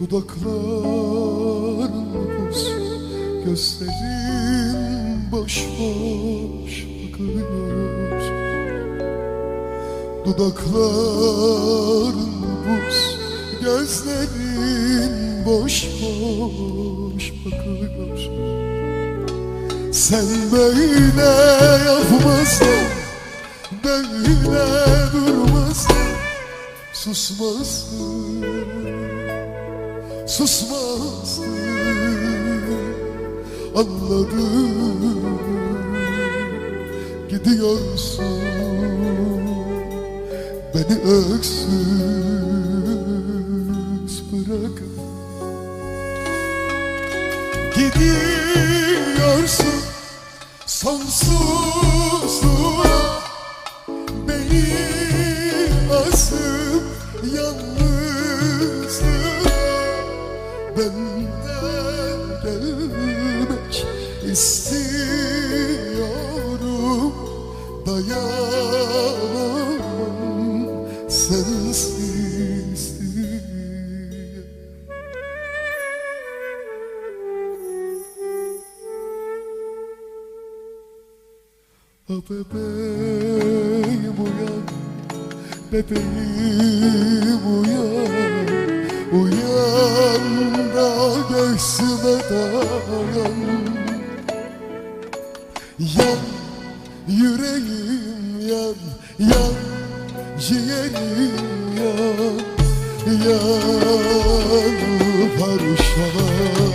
Dudakların buz Gözlerin boş boş bakıyor. Dudakların buz Gözlerin boş boş bakıyor. Sen böyle yapmazdın Böyle durmazdın Susmazdın Susmazdın Anladım. Gidiyorsun. Beni öksüz bırakıp Gidiyorsun. Sonsuzluğa Dayanamam sensizliğe Ah bebeğim uyan Bebeğim uyan. Uyan da göğsüme dayan. Yan yüreğim yan Yan ciğerim yan Yan parçalar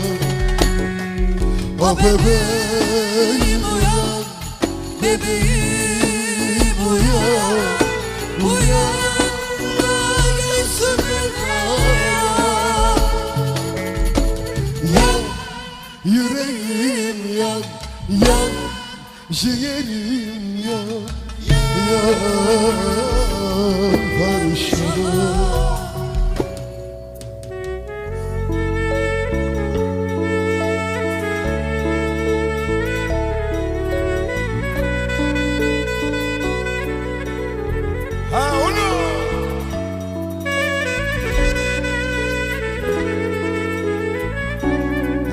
Ah bebeğim uyan Bebeğim ciğerim yan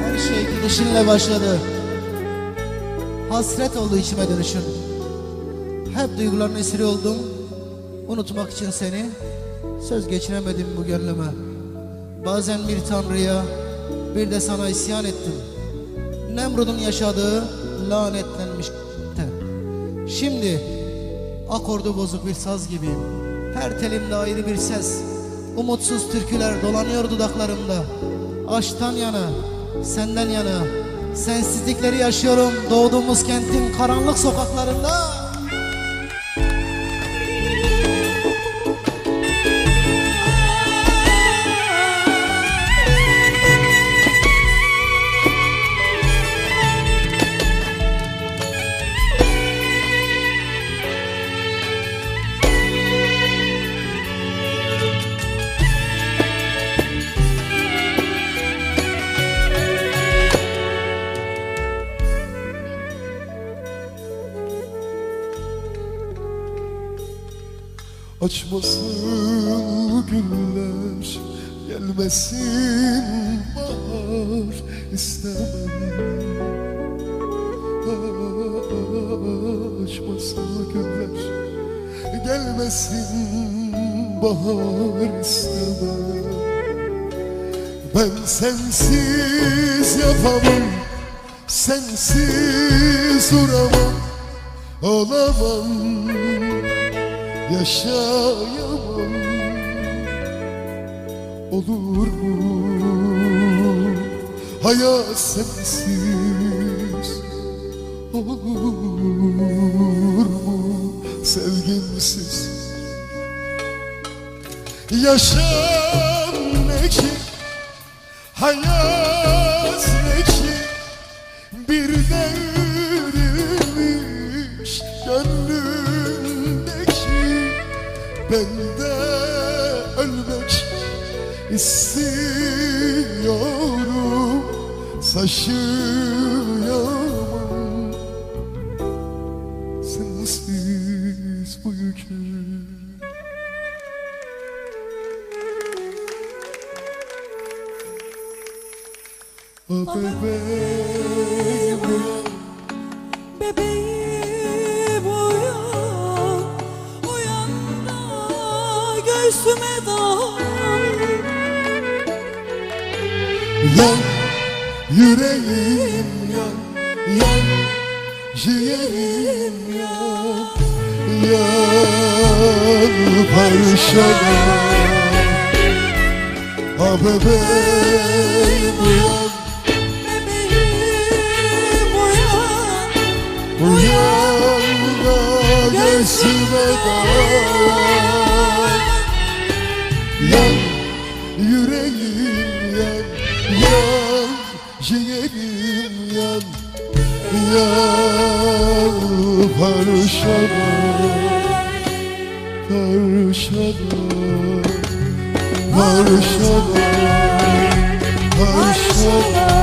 Yan şey gidişinle başladı. Hasret oldu içime dönüşün. Hep duyguların esiri oldum. Unutmak için seni söz geçiremedim bu gönlüme. Bazen bir tanrıya bir de sana isyan ettim. Nemrud'un yaşadığı lanetlenmiş Şimdi akordu bozuk bir saz gibiyim. Her telimde ayrı bir ses. Umutsuz türküler dolanıyor dudaklarımda. Aşktan yana, senden yana. Sensizlikleri yaşıyorum doğduğumuz kentin karanlık sokaklarında. Açmasın güller Gelmesin bahar istemem. Açmasın güller Gelmesin bahar istemem. Ben sensiz yapamam Sensiz duramam Olamam yaşayamam. Olur mu? Hayat sensiz. Olur mu? Sevgimsiz. Yaşam ne ki? Hayat ne ki? Bir devrilmiş ben de ölmek istiyorum. Taşıyamam sensiz bu yükü. Ah bebeğim. Uyan Yan yüreğim yan Yan ciğerim yan Yan parçalar Ah bebeğim uyan. Bebeğim uyan. Uyan da göğsüme dayan Yan yan Yan parçalar Parçalar Parçalar Parçalar